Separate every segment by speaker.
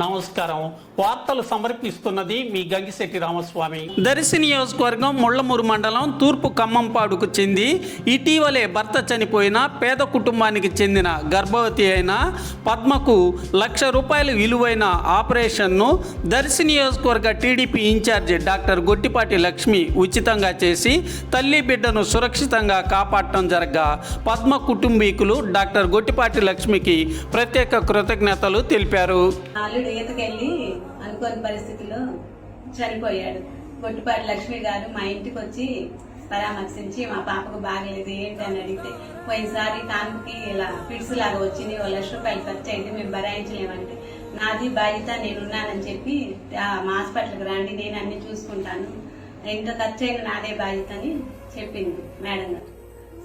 Speaker 1: నమస్కారం. వార్తలు సమర్పిస్తున్నది మీ గంగిశెట్టి రామస్వామి. దర్శి నియోజకవర్గం ముళ్ళమూరు మండలం తూర్పు ఖమ్మంపాడుకు చెంది ఇటీవలే భర్త చనిపోయిన పేద కుటుంబానికి చెందిన గర్భవతి అయిన పద్మకు లక్ష రూపాయల విలువైన ఆపరేషన్ను దర్శి నియోజకవర్గ TDP incharge doctor Gottipati Lakshmi ఉచితంగా చేసి తల్లి బిడ్డను సురక్షితంగా కాపాడటం జరగా పద్మ కుటుంబీకులు డాక్టర్ గొట్టిపాటి లక్ష్మికి ప్రత్యేక కృతజ్ఞతలు తెలిపారు.
Speaker 2: అల్లుడు ఈతకెళ్ళి అనుకోని పరిస్థితిలో చనిపోయాడు. కొట్టుపాటి లక్ష్మి గారు మా ఇంటికి వచ్చి పరామర్శించి మా పాపకు బాగలేదు ఏంటి? అని అడిగితే పోయినసారి కాన్పుకి ఇలా ఫిట్స్ లాగా వచ్చింది ఓ లక్ష రూపాయలు ఖర్చు అయింది మేము భరాయించలేమంటే నాది బాధ్యత నేనున్నానని చెప్పి ఆ, మా హాస్పిటల్కి రండి నేను అన్ని చూసుకుంటాను. ఎంత ఖర్చు అయినా నాదే బాధ్యత అని చెప్పింది మేడం గారు.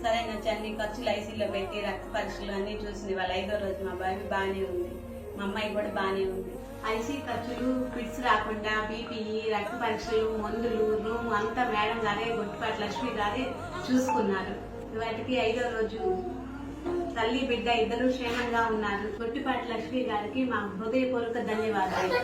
Speaker 2: సరే నచ్చి అన్ని ఖర్చులు ఐసీలో పెట్టి రక్త పరీక్షలు అన్నీ చూసింది వాళ్ళ ఐదో రోజు మా బాబు బాగానే ఉంది. మా అమ్మాయి కూడా బాగానే ఉంది. ఐసీ ఖర్చులు ఫిట్స్ రాకుండా బీపీఈ రక్త పరీక్షలు మందులు రూమ్ అంతా మేడం గారే గుట్టుపాటి లక్ష్మి గారే చూసుకున్నారు. వాటికి ఐదో రోజు తల్లి బిడ్డ ఇద్దరు క్షేమంగా ఉన్నారు. గుట్టిపాటి లక్ష్మి గారికి మా హృదయపూర్వక ధన్యవాదాలు.